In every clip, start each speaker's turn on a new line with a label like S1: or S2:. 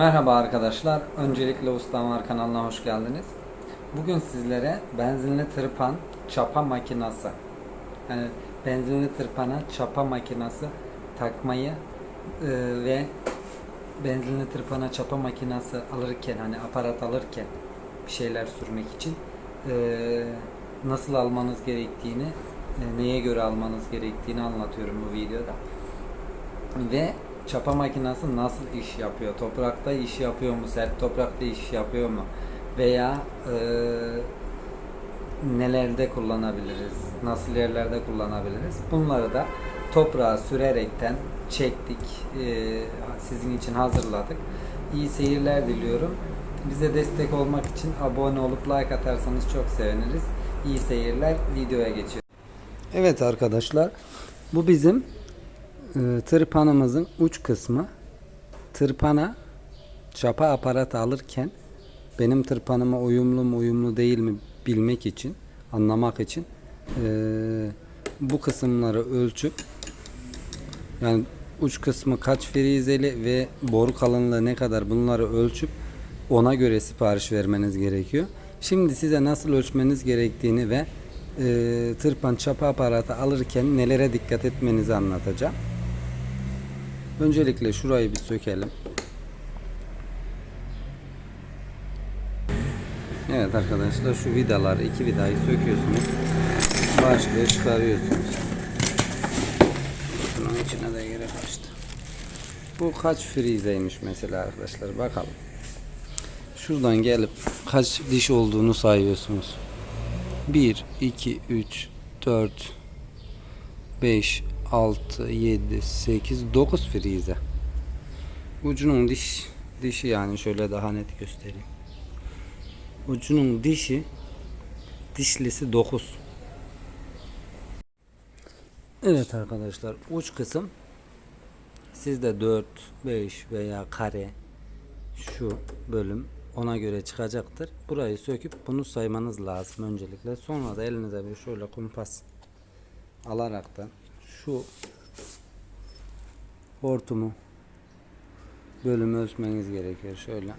S1: Merhaba arkadaşlar. Öncelikle Ustam kanalına hoş geldiniz. Bugün sizlere benzinli tırpan çapa makinası yani benzinli tırpana çapa makinası takmayı e, ve benzinli tırpana çapa makinası alırken hani aparat alırken bir şeyler sürmek için e, nasıl almanız gerektiğini e, neye göre almanız gerektiğini anlatıyorum bu videoda ve çapa makinesi nasıl iş yapıyor? Toprakta iş yapıyor mu? Sert toprakta iş yapıyor mu? Veya e, nelerde kullanabiliriz? Nasıl yerlerde kullanabiliriz? Bunları da toprağa sürerekten çektik. e, sizin için hazırladık. İyi seyirler diliyorum. Bize destek olmak için abone olup like atarsanız çok seviniriz. İyi seyirler. Videoya geçiyorum. Evet arkadaşlar. Bu bizim tırpanımızın uç kısmı tırpana çapa aparatı alırken benim tırpanıma uyumlu mu uyumlu değil mi bilmek için anlamak için e, bu kısımları ölçüp yani uç kısmı kaç frizeli ve boru kalınlığı ne kadar bunları ölçüp ona göre sipariş vermeniz gerekiyor. Şimdi size nasıl ölçmeniz gerektiğini ve e, tırpan çapa aparatı alırken nelere dikkat etmenizi anlatacağım. Öncelikle şurayı bir sökelim. Evet arkadaşlar şu vidaları iki vidayı söküyorsunuz. Başlığı çıkarıyorsunuz. Bunun içine de yere kaçtı. Bu kaç frizeymiş mesela arkadaşlar bakalım. Şuradan gelip kaç diş olduğunu sayıyorsunuz. 1, 2, 3, 4, 5, 6, 7, 8, 9 frize. Ucunun diş dişi yani şöyle daha net göstereyim. Ucunun dişi dişlisi 9. Evet arkadaşlar uç kısım sizde 4, 5 veya kare şu bölüm ona göre çıkacaktır. Burayı söküp bunu saymanız lazım öncelikle. Sonra da elinize bir şöyle kumpas alaraktan şu hortumu bölümü ölçmeniz gerekiyor. Şöyle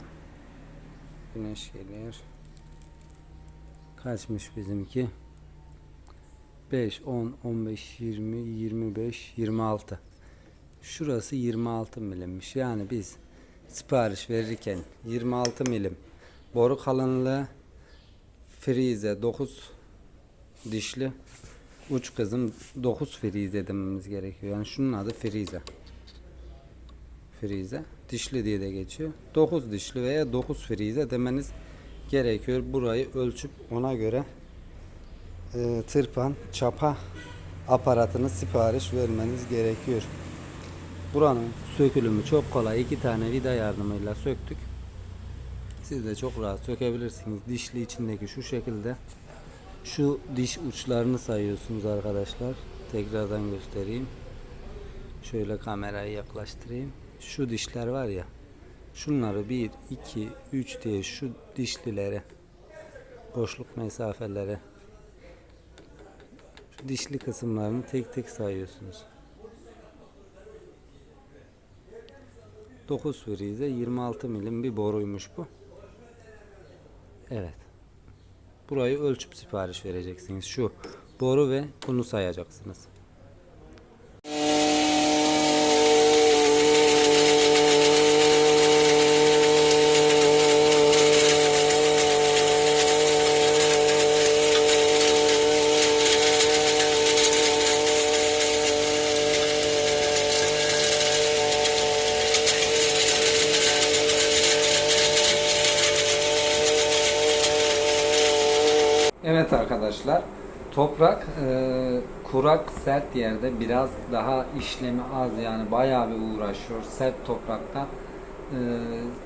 S1: güneş geliyor. Kaçmış bizimki? 5, 10, 15, 20, 25, 26. Şurası 26 milimmiş. Yani biz sipariş verirken 26 milim boru kalınlığı frize 9 dişli uç kızım 9 frize dememiz gerekiyor. Yani şunun adı frize. Frize. Dişli diye de geçiyor. 9 dişli veya 9 frize demeniz gerekiyor. Burayı ölçüp ona göre e, tırpan, çapa aparatını sipariş vermeniz gerekiyor. Buranın sökülümü çok kolay. İki tane vida yardımıyla söktük. Siz de çok rahat sökebilirsiniz. Dişli içindeki şu şekilde. Şu diş uçlarını sayıyorsunuz arkadaşlar. Tekrardan göstereyim. Şöyle kamerayı yaklaştırayım. Şu dişler var ya. Şunları 1, 2, 3 diye şu dişlilere boşluk mesafelere şu dişli kısımlarını tek tek sayıyorsunuz. 9 frize 26 milim bir boruymuş bu. Evet. Burayı ölçüp sipariş vereceksiniz. Şu boru ve bunu sayacaksınız. Evet arkadaşlar, toprak e, kurak sert yerde biraz daha işlemi az yani bayağı bir uğraşıyor. Sert toprakta e,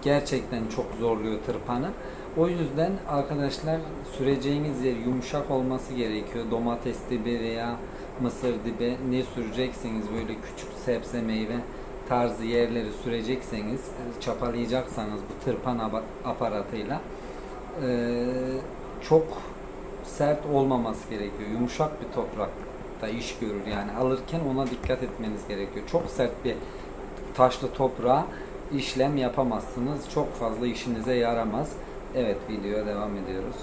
S1: gerçekten çok zorluyor tırpanı. O yüzden arkadaşlar süreceğiniz yer yumuşak olması gerekiyor. Domates dibi veya mısır dibi ne süreceksiniz böyle küçük sebze meyve tarzı yerleri sürecekseniz, e, çapalayacaksanız bu tırpan aparatıyla e, çok sert olmaması gerekiyor. Yumuşak bir toprakta iş görür yani alırken ona dikkat etmeniz gerekiyor. Çok sert bir taşlı toprağa işlem yapamazsınız. Çok fazla işinize yaramaz. Evet videoya devam ediyoruz.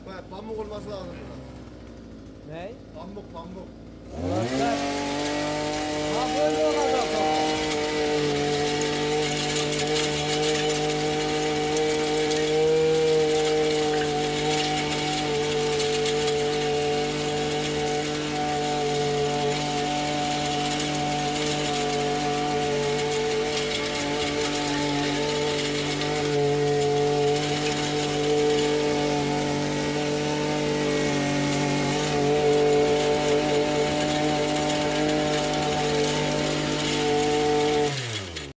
S2: İsmail pamuk olması lazım burada.
S1: Ne?
S2: Pamuk